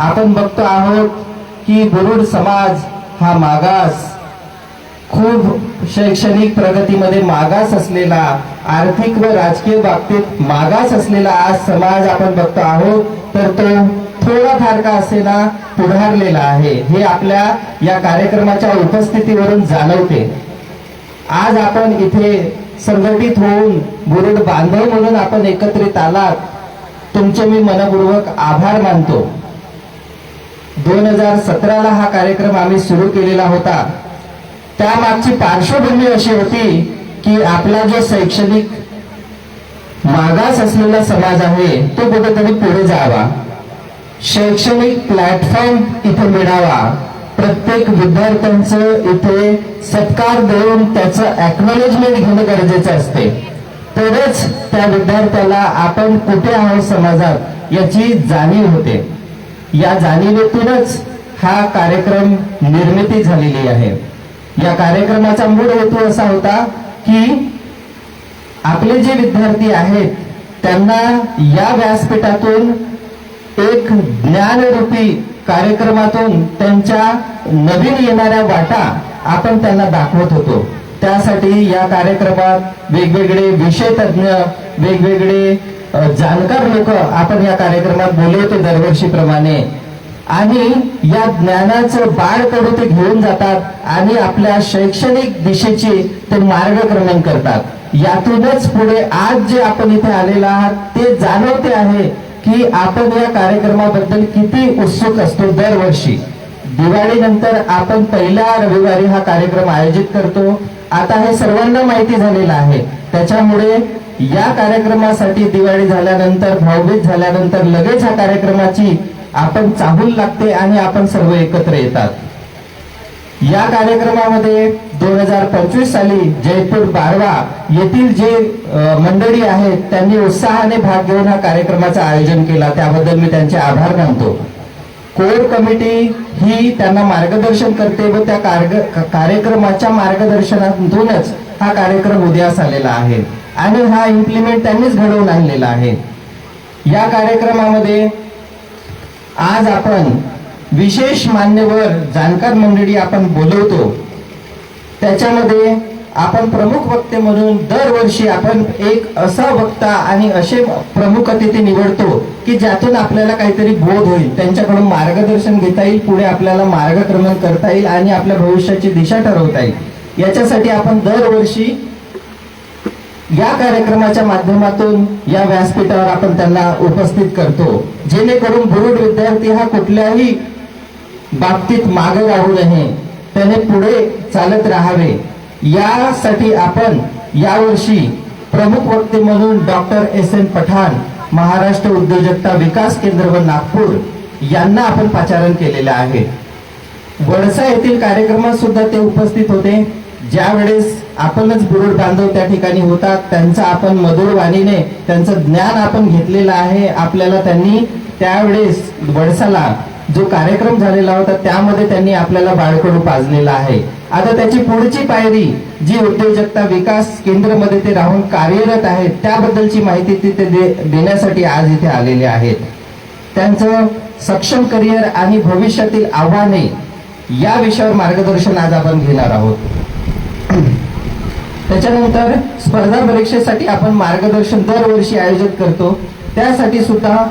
आपण बघतो आहोत की बुरुड समाज हा मागास. खूप शैक्षणिक प्रगतीमध्ये मागास असलेला आर्थिक व राजकीय बाबतीत मागास असलेला आज समाज आपण बघतो आहोत. तर तो थोडा फार का असेना पुढारलेला आहे हे आपल्या या कार्यक्रमाच्या उपस्थितीवरून जाणवते. आज आपण इथे संघटित होऊन बुरुड बांधव म्हणून आपण एकत्रित आलात. तुमचे मी मनपूर्वक आभार मानतो. दोन हजार सतराला हा कार्यक्रम आम्ही सुरू केलेला होता. त्यामागची पार्श्वभूमी अशी होती की आपला जो शैक्षणिक मागास असलेला समाज आहे तो कुठेतरी पुढे जावा. शैक्षणिक प्लॅटफॉर्म इथे मिळावा. प्रत्येक विद्यार्थ्यांचं इथे सत्कार देऊन त्याचं अॅक्नॉलेजमेंट घेणं गरजेचं असते. तरच त्या विद्यार्थ्याला आपण कुठे आहोत समाजात याची जाणीव होते. या जाणीवेतूनच हा कार्यक्रम निर्मिती झालेली आहे. या कार्यक्रमाचा मूळ हेतू असा होता की आपले जे विद्यार्थी आहेत त्यांना या व्यासपीठातून एक ज्ञानरूपी कार्यक्रमातून त्यांच्या नवीन येणाऱ्या वाटा आपण त्यांना दाखवत होतो. त्यासाठी या कार्यक्रमात वेगवेगळे विषय तज्ञ वेगवेगळे जाणकार लोक आपण या कार्यक्रमात बोलवतो दरवर्षीप्रमाणे. आणि या ज्ञानाचं बाळ कडू ते घेऊन जातात आणि आपल्या शैक्षणिक दिशेचे ते मार्गक्रमण करतात. यातूनच पुढे आज जे आपण इथे आलेलो आहात ते जाणवते आहे की आपण या कार्यक्रमाबद्दल किती उत्सुक असतो दरवर्षी. दिवाळीनंतर आपण पहिल्या रविवारी हा कार्यक्रम आयोजित करतो. आता हे सर्वांना माहिती झालेलं आहे. त्याच्यामुळे या कार्यक्रमासाठी दिवाळी झाल्यानंतर भाऊबीज झाल्यानंतर लगेच ह्या कार्यक्रमाची आपण चाहूल लागते आणि आपण सर्व एकत्र येतात. या कार्यक्रमामध्ये दोन हजार पंचवीस साली जयपूर बारवा येथील जे मंडळी आहेत त्यांनी उत्साहाने भाग घेऊन हा कार्यक्रमाचं आयोजन केला. त्याबद्दल मी त्यांचे आभार मानतो. कोर कमिटी ही त्यांना मार्गदर्शन करते व त्या कार्यक्रमाच्या मार्गदर्शनातूनच हा कार्यक्रम उद्यास आलेला आहे. आणि हा इम्प्लिमेंट त्यांनीच घडवून आणलेला आहे. या कार्यक्रमामध्ये आज आपण विशेष मान्यवर जाणकार मंडळी आपण बोलवतो. त्याच्यामध्ये आपण प्रमुख वक्ते म्हणून दरवर्षी आपण एक असा वक्ता आणि असे प्रमुख अतिथी निवडतो की ज्यातून आपल्याला काहीतरी बोध होईल. त्यांच्याकडून मार्गदर्शन घेता येईल पुढे आपल्याला मार्गक्रमण करता येईल आणि आपल्या भविष्याची दिशा ठरवता येईल. याच्यासाठी आपण दरवर्षी या कार्यक्रमाच्या माध्यमातून या व्यासपीठावर आपण त्यांना उपस्थित करतो. जेणेकरून बुरुड विद्यार्थी हा कुठल्याही बाबतीत मागे राहू नये त्याने पुढे चालत राहावे. यासाठी आपण यावर्षी प्रमुख वक्ते म्हणून doctor S N Pathan Maharashtra उद्योजकता विकास केंद्र व नागपूर यांना आपण पाचारण केलेलं आहे. वडसा येथील कार्यक्रमात सुद्धा ते उपस्थित होते. ज्या वेळेस आपणच बुरुड बांधव त्या ठिकाणी होतात त्यांचा आपण मधुर वाणीने त्यांचं ज्ञान आपण घेतलेलं आहे. आपल्याला त्यांनी त्यावेळेस वडसाला जो कार्यक्रम झालेला होता त्यामध्ये त्यांनी आपल्याला बाळकडू पाजलेला आहे. आता त्याची पुढची पायरी जी उद्योजकता विकास केंद्रमध्ये ते राहून कार्यरत आहेत त्याबद्दलची माहिती तिथे दे- देण्यासाठी आज इथे आलेले आहेत. त्यांचं सक्षम करिअर आणि भविष्यातील आव्हाने या विषयावर मार्गदर्शन आज आपण घेणार आहोत. त्याच्यानंतर स्पर्धा परीक्षेसाठी आपण मार्गदर्शन दरवर्षी आयोजित करतो. त्यासाठी सुद्धा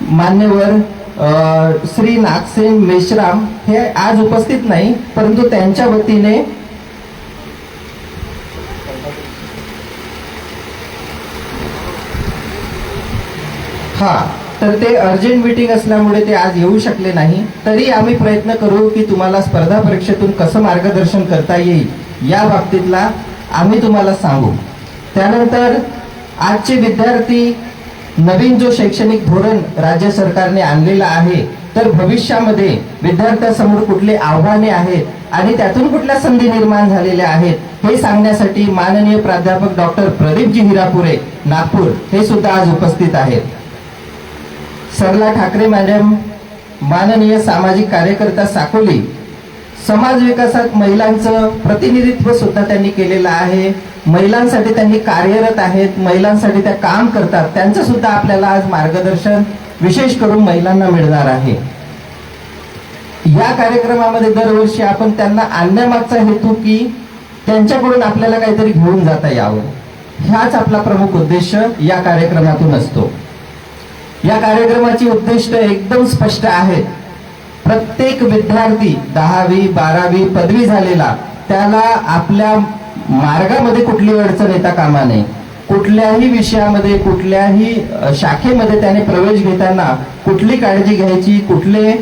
मान्यवर श्री नागसेन मेश्राम हे आज उपस्थित नाही परंतु त्यांच्या वतीने हा तर ते अर्जंट मीटिंग असल्यामुळे ते आज येऊ शकले नाही. तरी आम्ही प्रयत्न करू की तुम्हाला स्पर्धा परीक्षेतून कसं मार्गदर्शन करता येईल या बाबतीतला आम्ही तुम्हाला सांगू. त्यानंतर आजचे विद्यार्थी नवीन जो शैक्षणिक धोरण राज्य सरकारने आणलेला आहे तर भविष्यामध्ये विद्यार्थ्यांसमोर कुठले आव्हाने आहेत आणि त्यातून कुठल्या संधी निर्माण झालेल्या आहेत हे सांगण्यासाठी माननीय प्राध्यापक डॉक्टर प्रदीपजी हिरापुरे नागपूर हे सुद्धा आज उपस्थित आहेत. सरला ठाकरे मॅडम माननीय सामाजिक कार्यकर्ता साकोली समाज विकासात महिलांचं प्रतिनिधित्व सुद्धा त्यांनी केलेलं आहे. महिलांसाठी त्यांनी कार्यरत आहेत. महिलांसाठी त्या काम करतात. त्यांचं सुद्धा आपल्याला आज मार्गदर्शन विशेष करून महिलांना मिळणार आहे. या कार्यक्रमामध्ये दरवर्षी आपण त्यांना आणण्यामागचा हेतू की त्यांच्याकडून आपल्याला काहीतरी घेऊन जाता यावं. हाच आपला प्रमुख उद्देश या कार्यक्रमातून असतो. या कार्यक्रमाची उद्दिष्ट एकदम स्पष्ट आहेत. प्रत्येक विद्यार्थी दहावी बारावी पदवी झालेला त्याला आपल्या मार्गामध्ये कुठली अडचण येता कामा नये. कुठल्याही विषयामध्ये कुठल्याही शाखेमध्ये त्याने प्रवेश घेताना कुठली काळजी घ्यायची कुठले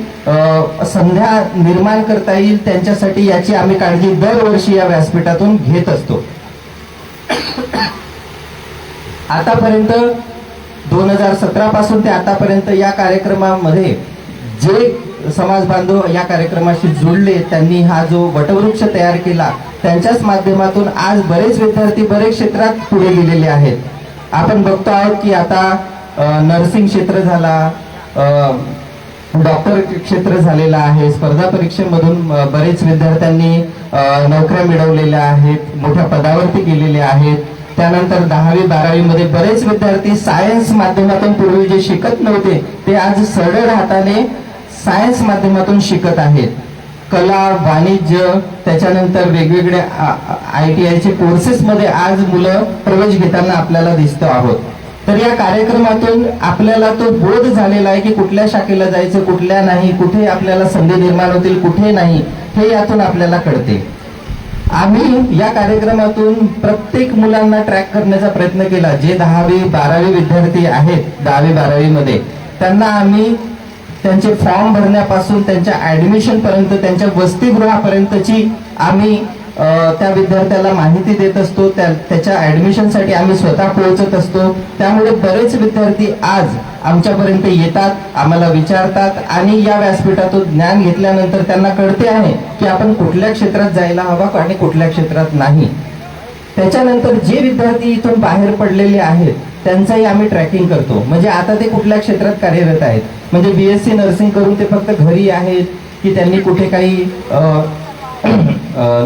संध्या निर्माण करता येईल त्यांच्यासाठी याची आम्ही काळजी दरवर्षी या व्यासपीठातून घेत असतो. आतापर्यंत दोन हजार सतरा पासून ते आतापर्यंत या कार्यक्रमामध्ये जे समाज बांधव या कार्यक्रमाशी जुळले. त्यांनी हा जो वटवृक्ष तयार केला त्यांच्याच माध्यमातून आज बरेच विद्यार्थी बरेच क्षेत्रात पुढे गेलेले आहेत. आपण बघतो आहोत की आता नर्सिंग क्षेत्र झाला डॉक्टर क्षेत्र झालेलं आहे. स्पर्धा परीक्षेमधून बरेच विद्यार्थ्यांनी नोकऱ्या मिळवलेल्या आहेत मोठ्या पदावरती गेलेले आहेत. त्यानंतर दहावी बारावी मध्ये बरेच विद्यार्थी सायन्स माध्यमातून पूर्वी जे शिकत नव्हते ते आज सरळ हाताने सायन्स माध्यमातून शिकत आहेत. कला वाणिज्य त्याच्यानंतर वेगवेगळे आय टी आयचे कोर्सेस मध्ये आज मुलं प्रवेश घेताना आपल्याला दिसतो आहोत. तर या कार्यक्रमातून आपल्याला तो बोध झालेला आहे की कुठल्या शाखेला जायचं कुठल्या नाही कुठे आपल्याला संधी निर्माण होतील कुठे नाही हे यातून आपल्याला कळते. आम्ही या कार्यक्रमातून प्रत्येक मुलांना ट्रॅक करण्याचा प्रयत्न केला. जे दहावी बारावी विद्यार्थी आहेत दहावी बारावी मध्ये त्यांना आम्ही त्यांचे फॉर्म भरण्यापासून त्यांच्या ऍडमिशन पर्यंत त्यांच्या वसतिगृहापर्यंतची आम्ही त्या विद्यार्थ्याला माहिती देत असतो. त्या त्याच्या ऍडमिशनसाठी आम्ही स्वतः पोहोचत असतो. त्यामुळे बरेच विद्यार्थी आज आमच्यापर्यंत येतात आम्हाला विचारतात आणि या व्यासपीठातून ज्ञान घेतल्यानंतर त्यांना कळते आहे की आपण कुठल्या क्षेत्रात जायला हवा आणि कुठल्या क्षेत्रात नाही. त्याच्यानंतर जे विद्यार्थी इथून बाहेर पडलेले आहेत त्यांचंही आम्ही ट्रॅकिंग करतो. म्हणजे आता ते कुठल्या क्षेत्रात कार्यरत आहेत? म्हणजे बी एस सी नर्सिंग करून ते फक्त घरी आहेत की त्यांनी कुठे काही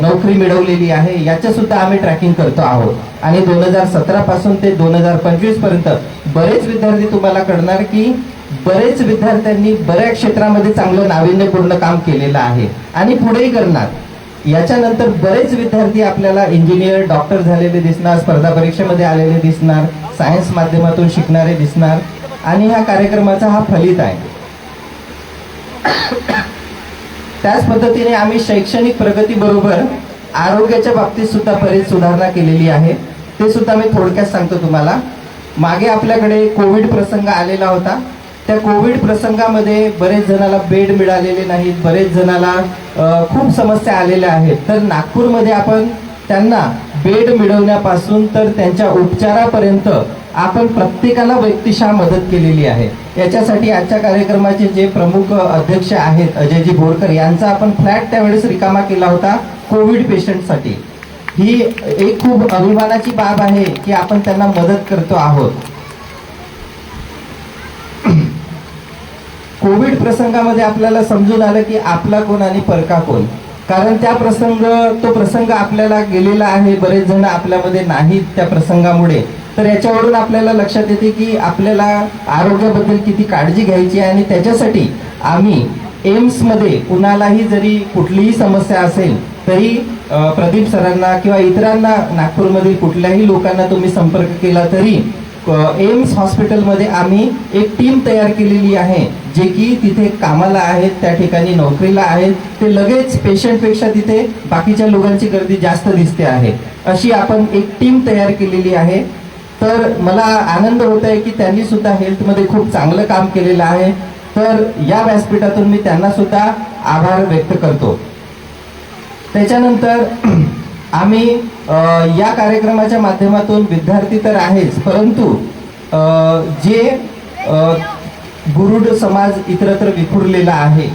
नोकरी मिळवलेली आहे याच्या सुद्धा आम्ही ट्रॅकिंग करतो आहोत. आणि दोन हजार सतरा पासून ते दोन हजार पंचवीसपर्यंत बरेच विद्यार्थी तुम्हाला कळणार की बरेच विद्यार्थ्यांनी बऱ्याच क्षेत्रामध्ये चांगलं नाविन्यपूर्ण काम केलेलं आहे. आणि पुढेही करणार. याच्यानंतर बरेच विद्यार्थी आपल्याला इंजिनियर डॉक्टर झालेले दिसणार स्पर्धा परीक्षेमध्ये आलेले दिसणार सायन्स माध्यमातून शिकणारे दिसणार. आणि ह्या कार्यक्रमाचा हा फलित आहे. त्याच पद्धतीने आम्ही शैक्षणिक प्रगती बरोबर आरोग्याच्या बाबतीत सुद्धा बरीच सुधारणा केलेली आहे. ते सुद्धा मी थोडक्यात सांगतो तुम्हाला. मागे आपल्याकडे कोविड प्रसंग आलेला होता. त्या कोविड प्रसंगामध्ये बरेच जणाला बेड मिळालेले नाहीत बरेच जणाला खूप समस्या आलेल्या आहेत. तर नागपूरमध्ये आपण त्यांना बेड मिळवण्यापासून तर त्यांच्या उपचारापर्यंत आपण प्रत्येकाला व्यक्तिशः मदत केलेली आहे. याच्यासाठी आजच्या कार्यक्रमाचे जे प्रमुख अध्यक्ष आहेत अजयजी बोरकर यांचा आपण फ्लॅट त्यावेळेस रिकामा केला होता कोविड पेशंटसाठी. ही एक खूप अभिमानाची बाब आहे की आपण त्यांना मदत करतो आहोत. कोविड प्रसंगामध्ये आपल्याला समजून आलं की आपला कोण आणि परका कोण. कारण त्या प्रसंग तो प्रसंग आपल्याला गेलेला आहे बरेच जण आपल्यामध्ये नाहीत त्या प्रसंगामुळे. तर याच्यावरून आपल्याला लक्षात येते की आपल्याला आरोग्याबद्दल किती काळजी घ्यायची आहे आणि त्याच्यासाठी आम्ही एम्समध्ये कुणालाही जरी कुठलीही समस्या असेल तरी प्रदीप सरांना किंवा इतरांना नागपूरमधील कुठल्याही लोकांना तुम्ही संपर्क केला तरी एम्स हॉस्पिटलमध्ये आम्ही एक टीम तयार केलेली आहे जे की तिथे कामाला आहेत त्या ठिकाणी नोकरीला आहेत ते लगेच पेशंटपेक्षा तिथे बाकीच्या लोकांची गर्दी जास्त दिसते आहे. अशी आपण एक टीम तयार केलेली आहे तर मला आनंद होत आहे की त्यांनी सुद्धा हेल्थमध्ये खूप चांगलं काम केलेलं आहे. तर या व्यासपीठातून मी त्यांना सुद्धा आभार व्यक्त करतो. त्याच्यानंतर आम्ही या कार्यक्रमाच्या माध्यमातून विद्यार्थी तर आहेच परंतु जे गुरुड समाज इतरत्र विखुरलेला आहे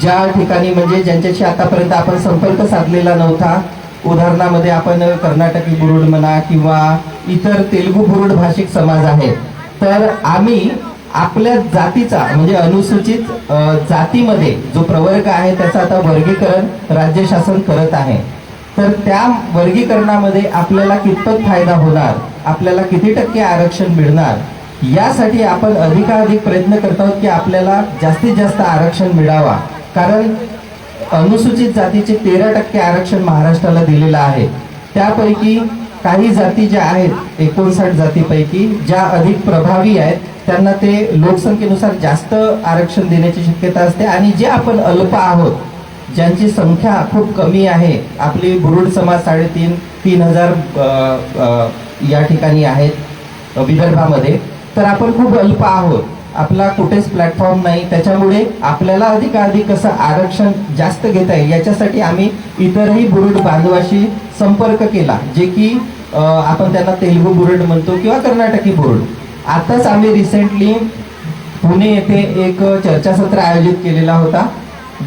ज्या ठिकाणी म्हणजे ज्यांच्याशी आतापर्यंत आपण संपर्क साधलेला नव्हता उदाहरणामध्ये आपण कर्नाटकी बुरुड म्हणा किंवा इतर तेलुगू बुरुड भाषिक समाज आहेत. तर आम्ही आपल्या जातीचा म्हणजे अनुसूचित जातीमध्ये जो प्रवर्ग आहे त्याचं आता वर्गीकरण राज्य शासन करत आहे. तर त्या वर्गीकरणामध्ये आपल्याला कितपत फायदा होणार? आपल्याला किती टक्के आरक्षण मिळणार? यासाठी आपण अधिकाधिक प्रयत्न करत आहोत की आपल्याला जास्तीत जास्त आरक्षण मिळावा. कारण अनुसूचित जातीचे तेरा टक्के आरक्षण महाराष्ट्राला दिलेलं आहे. त्यापैकी काही जाती ज्या आहेत एकोणसाठ जातीपैकी ज्या अधिक प्रभावी आहेत त्यांना ते लोकसंख्येनुसार जास्त आरक्षण देण्याची शक्यता असते. आणि जे आपण अल्प आहोत ज्यांची संख्या खूप कमी आहे आपली बुरुड समाज साडेतीन तीन हजार या ठिकाणी आहेत विदर्भामध्ये तर आपण खूप अल्प आहोत. आपला कुठेच प्लॅटफॉर्म नाही. त्याच्यामुळे आपल्याला अधिकाधिक कसं आरक्षण जास्त घेता येईल. याच्यासाठी आम्ही इतरही बुरुड बांधवाशी संपर्क केला जे की आपण त्यांना तेलुगू बुरुड म्हणतो किंवा कर्नाटकी बुरुड. आताच आम्ही रिसेंटली पुणे येथे एक चर्चासत्र आयोजित केलेला होता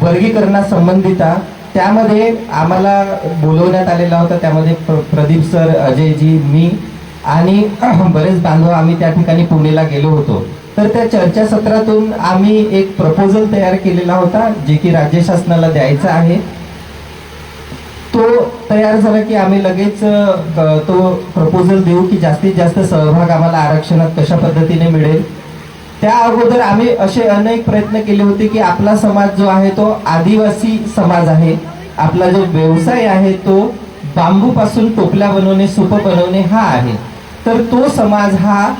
वर्गीकरणासंबंधिता त्यामध्ये आम्हाला बोलवण्यात आलेला होता. त्यामध्ये प्र- प्रदीप सर अजयजी मी आणि बरेच बांधव आम्ही त्या ठिकाणी पुणेला गेलो होतो. तर त्या चर्चासत्रातून आम्ही एक प्रपोजल तयार केलेला होता जे की राज्य शासनाला द्यायचा आहे. तो तयार झाला की आम्ही लगेच तो प्रपोजल देऊ की जास्तीत जास्त सहभाग आम्हाला आरक्षणात कशा पद्धतीने मिळेल. त्या अगोदर आम्ही असे अनेक प्रयत्न केले होते की आपला समाज जो आहे तो आदिवासी समाज आहे. आपला जो व्यवसाय आहे तो बांबूपासून टोपल्या बनवणे सुप बनवणे हा आहे. तर तो समाज हा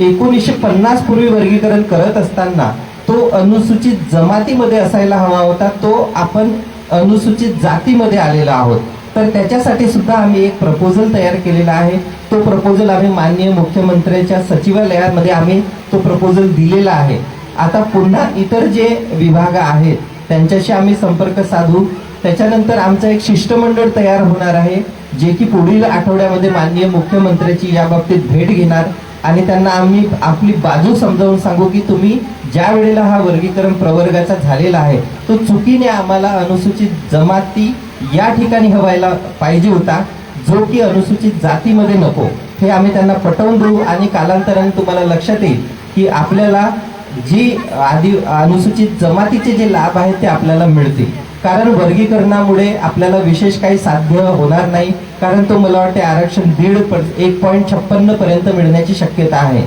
एकोणीसशे पन्नास पूर्वी वर्गीकरण करत असताना तो अनुसूचित जमातीमध्ये असायला हवा होता. तो आपण अनुसूचित जातीमध्ये आलेला आहोत. तर त्याच्यासाठी सुद्धा आम्ही एक प्रपोजल तयार केलेला आहे. तो प्रपोजल आम्ही माननीय मुख्यमंत्र्यांच्या सचिवालयामध्ये आम्ही तो प्रपोजल दिलेला आहे. आता पुन्हा इतर जे विभाग आहेत त्यांच्याशी आम्ही संपर्क साधू. त्याच्यानंतर आमचं एक शिष्टमंडळ तयार होणार आहे जे की पुढील आठवड्यामध्ये माननीय मुख्यमंत्र्याची या बाबतीत भेट घेणार. आणि त्यांना आम्ही आपली बाजू समजावून सांगू की तुम्ही ज्या वेळेला हा वर्गीकरण प्रवर्गाचा झालेला आहे तो चुकीने आम्हाला अनुसूचित जमाती या ठिकाणी हवायला पाहिजे होता जो की अनुसूचित जातीमध्ये नको. हे आम्ही त्यांना पटवून देऊ आणि कालांतराने तुम्हाला लक्षात येईल की आपल्याला जी आधी अनुसूचित जमातीचे जे लाभ आहेत ते आपल्याला मिळतील. कारण वर्गीकरणामुळे आपल्याला विशेष काही साध्य होणार नाही. कारण तो मला वाटते आरक्षण दीड पर- एक पॉईंट छप्पन्न पर्यंत मिळण्याची शक्यता आहे.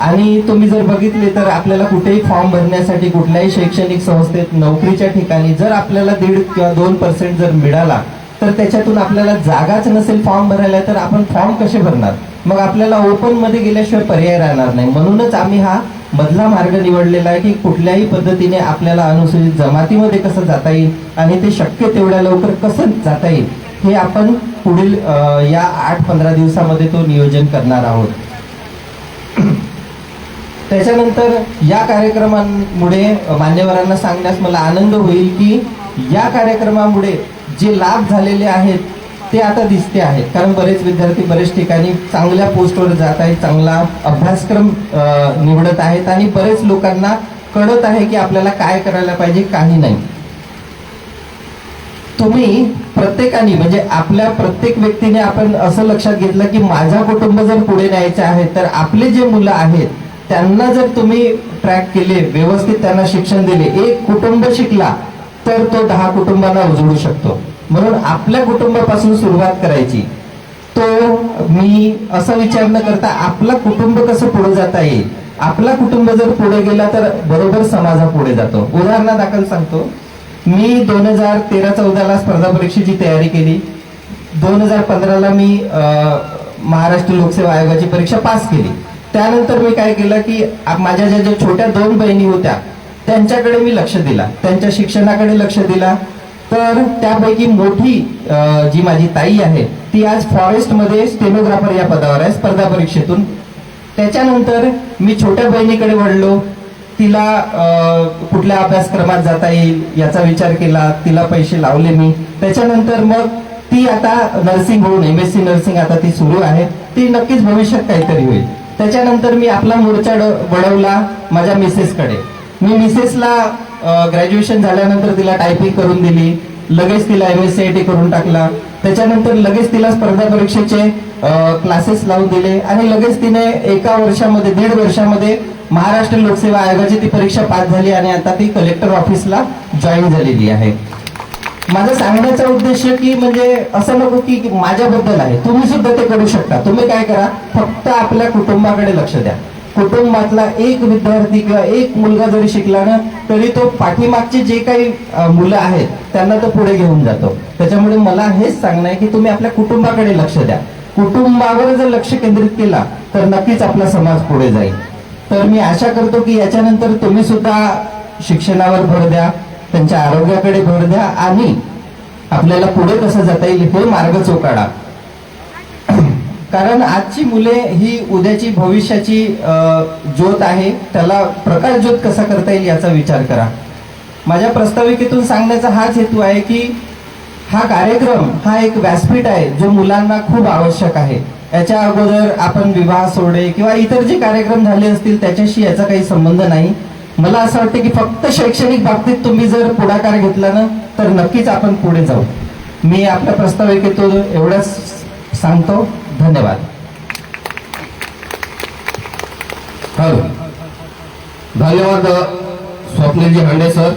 आणि तुम्ही जर बघितले तर आपल्याला कुठेही फॉर्म भरण्यासाठी कुठल्याही शैक्षणिक संस्थेत नोकरीच्या ठिकाणी जर आपल्याला दीड किंवा दोन पर्सेंट जर मिळाला तर त्याच्यातून आपल्याला जागाच नसेल फॉर्म भरायला तर आपण फॉर्म कसे भरणार? मग आपल्याला ओपनमध्ये गेल्याशिवाय पर्याय राहणार नाही. म्हणूनच आम्ही हा मधला मार्ग निवडलेला आहे की कुठल्याही पद्धतीने आपल्याला अनुसूचित जमातीमध्ये कसं जाता येईल आणि ते शक्य तेवढ्या लवकर कसं जाता येईल हे आपण पुढील या आठ पंधरा दिवसामध्ये तो नियोजन करणार आहोत. त्याच्यानंतर या कार्यक्रमांमुळे मान्यवरांना सांगण्यास मला आनंद होईल की या कार्यक्रमामुळे जे लाभ झालेले आहेत ते आता दिसते आहेत. कारण बरेच विद्यार्थी बरेच ठिकाणी चांगल्या पोस्टवर जात आहेत चांगला अभ्यासक्रम निवडत आहेत आणि बरेच लोकांना कळत आहे की आपल्याला काय करायला पाहिजे काही नाही. तुम्ही प्रत्येकाने म्हणजे आपल्या प्रत्येक व्यक्तीने आपण असं लक्षात घेतलं की माझा कुटुंब जर पुढे न्यायचे आहे तर आपले जे मुलं आहेत त्यांना जर तुम्ही ट्रॅक केले व्यवस्थित त्यांना शिक्षण दिले एक कुटुंब शिकला तर तो दहा कुटुंबांना उजळू शकतो. म्हणून आपल्या कुटुंबापासून सुरुवात करायची. तो मी असं विचार न करता आपला कुटुंब कसं पुढे जाता येईल? आपला कुटुंब जर पुढे गेला तर बरोबर समाजा पुढे जातो. उदाहरणादाखल सांगतो. मी दोन हजार तेरा चौदाला स्पर्धा परीक्षेची तयारी केली. दोन हजार पंधराला मी महाराष्ट्र लोकसेवा आयोगाची परीक्षा पास केली. त्यानंतर मी काय केलं की माझ्या ज्या ज्या छोट्या दोन बहिणी होत्या त्यांच्याकडे मी लक्ष दिला. त्यांच्या शिक्षणाकडे लक्ष दिला. तर त्यापैकी मोठी जी माझी ताई आहे ती आज फॉरेस्टमध्ये स्टेनोग्राफर या पदावर आहे स्पर्धा परीक्षेतून. त्याच्यानंतर मी छोट्या बहिणीकडे वळलो. तिला कुठल्या अभ्यासक्रमात जाता येईल याचा विचार केला तिला पैसे लावले मी. त्याच्यानंतर मग ती आता नर्सिंग होऊन एम एस सी नर्सिंग आता ती सुरू आहे. ती नक्कीच भविष्यात काहीतरी होईल. त्याच्यानंतर मी आपला मोर्चा ड- वळवला माझ्या मिसेसकडे. मी मिसेसला ग्रॅज्युएशन झाल्यानंतर तिला टायपिंग करून दिली. लगेच तिला M S C I T करून टाकला. त्याच्यानंतर लगेच तिला स्पर्धा परीक्षेचे क्लासेस लावून दिले. आणि लगेच तिने एका वर्षामध्ये दीड वर्षामध्ये महाराष्ट्र लोकसेवा आयोगाची ती परीक्षा पास झाली आणि आता ती कलेक्टर ऑफिसला जॉईन झालेली आहे. माझा सांगण्याचा उद्देश की म्हणजे असं नको की माझ्याबद्दल आहे. तुम्ही सुद्धा ते करू शकता. तुम्ही काय करा फक्त आपल्या कुटुंबाकडे लक्ष द्या. कुटुंबातला एक विद्यार्थी किंवा एक मुलगा जरी शिकला ना तरी तो पाठीमागचे जे काही मुलं आहेत त्यांना तो पुढे घेऊन जातो. त्याच्यामुळे मला हेच सांगणं आहे की तुम्ही आपल्या कुटुंबाकडे लक्ष द्या. कुटुंबावर जर लक्ष केंद्रित केला तर नक्कीच आपला समाज पुढे जाईल. तर मी आशा करतो की याच्यानंतर तुम्ही सुद्धा शिक्षणावर भर द्या त्यांच्या आरोग्याकडे भर द्या आणि आपल्याला पुढे कसं जाता येईल हे मार्ग चोकाडा. कारण आजची मुले ही उद्याची भविष्याची ज्योत आहे त्याला प्रकाश ज्योत कसा करता येईल याचा विचार करा. माझ्या प्रस्ताविकेतून सांगण्याचा हाच हेतू आहे की हा कार्यक्रम हा एक व्यासपीठ आहे जो मुलांना खूप आवश्यक आहे. याच्या अगोदर आपण विवाह सोडे किंवा इतर जे कार्यक्रम झाले असतील त्याच्याशी याचा काही संबंध नाही. मला असं वाटतं की फक्त शैक्षणिक बाबतीत तुम्ही जर पुढाकार घेतला ना तर नक्कीच आपण पुढे जाऊ. मी आपल्या प्रस्ताविकेतून एवढंच सांगतो. धन्यवाद. हॅलो. धन्यवाद स्वप्नीलजी हांडे सर.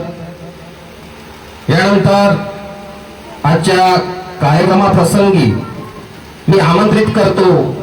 यानंतर आजच्या कार्यक्रमाप्रसंगी मी आमंत्रित करतो.